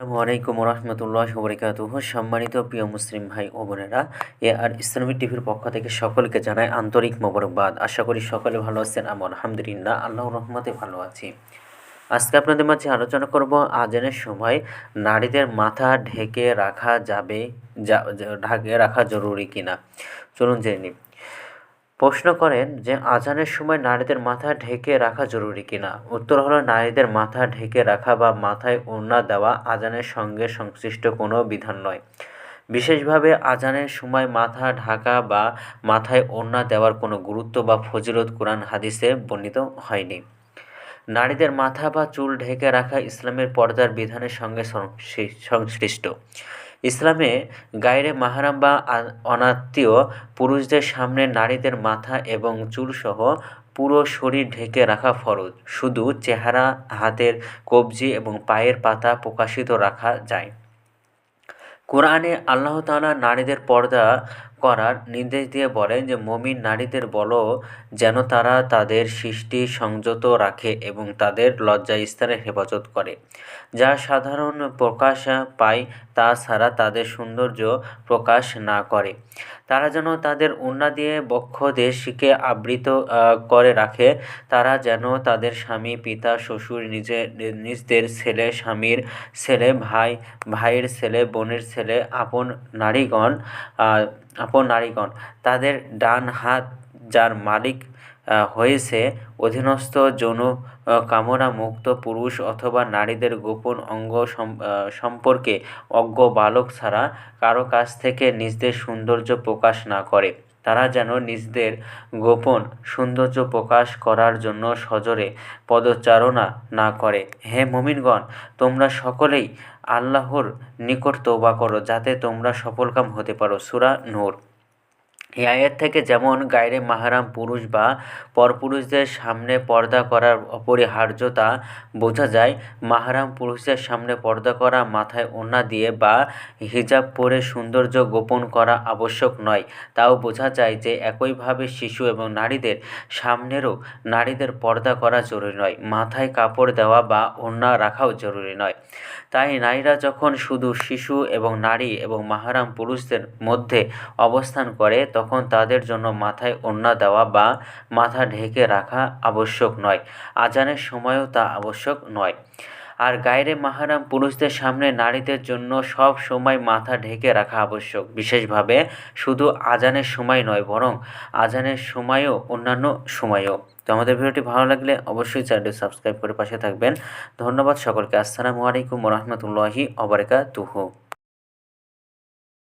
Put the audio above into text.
আসসালামু আলাইকুম রহমতুল্লাহ বরকাতুহ সম্মানিত প্রিয় মুসলিম ভাই ও বোনেরা, এ আর ইসলামী টিভির পক্ষ থেকে সকলকে জানায় আন্তরিক মোবারকবাদ। আশা করি সকলে ভালো আছেন, আমি আলহামদুলিল্লাহ আল্লাহ রহমতে ভালো আছি। আজকে আপনাদের মাঝে আলোচনা করব আজানের সময় নারীদের মাথা ঢেকে রাখা যাবে ঢাকে রাখা জরুরি কিনা। চলুন জেনে নিই। প্রশ্ন করেন যে আজানের সময় নারীদের মাথা ঢেকে রাখা জরুরি কিনা? উত্তর হলো নারীদের মাথা ঢেকে রাখা বা মাথায় ওড়না দেওয়া আজানের সঙ্গে সংশ্লিষ্ট কোনো বিধান নয়। বিশেষভাবে আজানের সময় মাথা ঢাকা বা মাথায় ওড়না দেওয়ার কোনো গুরুত্ব বা ফজিলত কোরআন হাদিসে বর্ণিত হয়নি। নারীদের মাথা বা চুল ঢেকে রাখা ইসলামের পর্দার বিধানের সঙ্গে সংশ্লিষ্ট। ইসলামে গায়রে মাহারাম বা অনাত্মীয় পুরুষদের সামনে নারীদের মাথা এবং চুলসহ পুরো শরীর ঢেকে রাখা ফরজ। শুধু চেহারা, হাতের কবজি এবং পায়ের পাতা প্রকাশিত রাখা যায়। কোরআনে আল্লাহ তালা নারীদের পর্দা করার নির্দেশ দিয়ে বলেন যে মমিন নারীদের বলো যেন তারা তাদের সৃষ্টি সংযত রাখে এবং তাদের লজ্জাস্থানের হেফাজত করে। যা সাধারণ প্রকাশ পায়, তা ছাড়া তাদের সৌন্দর্য প্রকাশ না করে। তারা যেন তাদের উন্না দিয়ে বক্ষ দেশকে আবৃত করে রাখে। তারা যেন তাদের স্বামী, পিতা, শ্বশুর নিজের নিজদের ছেলে, স্বামীর ছেলে, ভাই, ভাইয়ের ছেলে, বোনের ছেলে, আপন নারীগণ আপন নারীগণ তাদের ডান হাত, যার মালিক হয়েছে অধীনস্থ যৌন কামনা মুক্ত পুরুষ অথবা নারীদের গোপন অঙ্গ সম্পর্কে অজ্ঞ বালক ছাড়া কারও কাছ থেকে নিজদের সৌন্দর্য প্রকাশ না করে। তারা যেন নিজদের গোপন সৌন্দর্য প্রকাশ করার জন্য সজোরে পদচারণা না করে। হে মমিনগণ, তোমরা সকলেই আল্লাহর নিকট তৌবা করো, যাতে তোমরা সফলকাম হতে পারো। সুরা নূর। এই আয়াত থেকে যেমন গায়রে মাহারাম পুরুষ বা পরপুরুষদের সামনে পর্দা করার অপরিহার্যতা বোঝা যায়, মাহারাম পুরুষদের সামনে পর্দা করা মাথায় ওড়না দিয়ে বা হিজাব পরে সৌন্দর্য গোপন করা আবশ্যক নয়। তাও বোঝা যায় যে একইভাবে শিশু এবং নারীদের সামনেরও নারীদের পর্দা করা জরুরি নয়, মাথায় কাপড় দেওয়া বা ওড়না রাখাও জরুরি নয়। তাই নারীরা যখন শুধু শিশু এবং নারী এবং মাহারাম পুরুষদের মধ্যে অবস্থান করে তখন তাদের জন্য মাথায় ওড়না দেওয়া বা মাথা ঢেকে রাখা আবশ্যক নয়। আজানের সময়ও তা আবশ্যক নয়। আর গায়রে মাহারাম পুরুষদের সামনে নারীদের জন্য সব সময় মাথা ঢেকে রাখা আবশ্যক। বিশেষভাবে শুধু আজানের সময় নয়, বরং আজানের সময়ও, অন্যান্য সময়ও। তো আমাদের ভিডিওটি ভালো লাগলে অবশ্যই চ্যানেলটি সাবস্ক্রাইব করে পাশে থাকবেন। ধন্যবাদ সকলকে। আসসালামু আলাইকুম রহমতুল্লাহি অবরকাতুহু